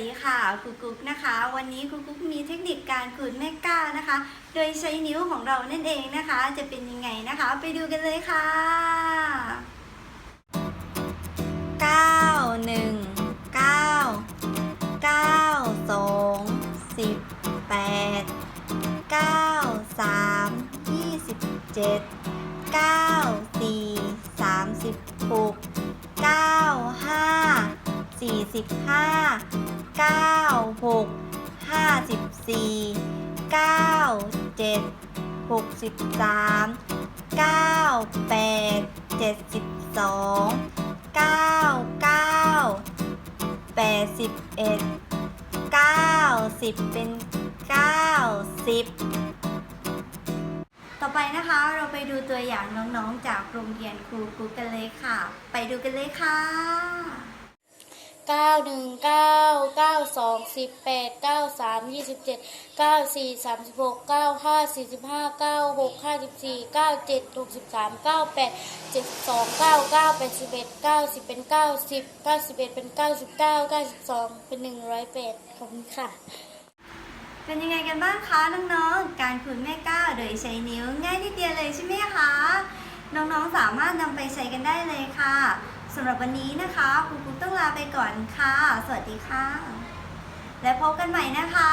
ดีค่ะครูกุ๊กนะคะ วันนี้ครูกุ๊กมีเทคนิคการขูดแม่ก้านะคะ โดยใช้นิ้วของเรานั่นเองนะคะ จะเป็นยังไงนะคะ ไปดูกันเลยค่ะเก้าหนึ่งเก้าเก้าสองสิบแปด เก้าหกห้าสิบห้าเก้าหกห้าสิบสี่เก้าเจ็ดหกสิบสามเก้าแปดเจ็ดสิบสองเก้าเก้าแปดสิบเอ็ดเก้าสิบเป็นเก้าสิบต่อไปนะคะเราไปดูตัวอย่างน้องๆจากโรงเรียนครูกุ๊กกันเลยค่ะ ไปดูกันเลยค่ะ เก้าหนึ่งเก้าเก้าสองสิบแปดเก้าสามยี่สิบเจ็ดเก้าสี่สามสิบหกเก้าห้าสี่สิบห้าเก้าหกห้าสิบสี่เก้าเจ็ดหกสิบสามเก้าแปดเจ็ดสองเก้าเก้าแปดสิบเอ็ดเก้าสิบเป็นเก้าสิบเก้าสิบเอ็ดเป็นเก้าสิบเก้าเก้าสิบสองเป็นหนึ่งร้อยแปดขอบคุณค่ะ เป็นยังไงกันบ้างคะน้องๆ การขูดแม่ก้าวโดยใช้นิ้วง่ายนิดเดียวเลยใช่ไหมคะ น้องๆ สามารถนำไปใช้กันได้เลยค่ะ สำหรับวันนี้นะคะคุณกุ๊กต้องลาไปก่อนค่ะ สวัสดีค่ะ และพบกันใหม่นะคะ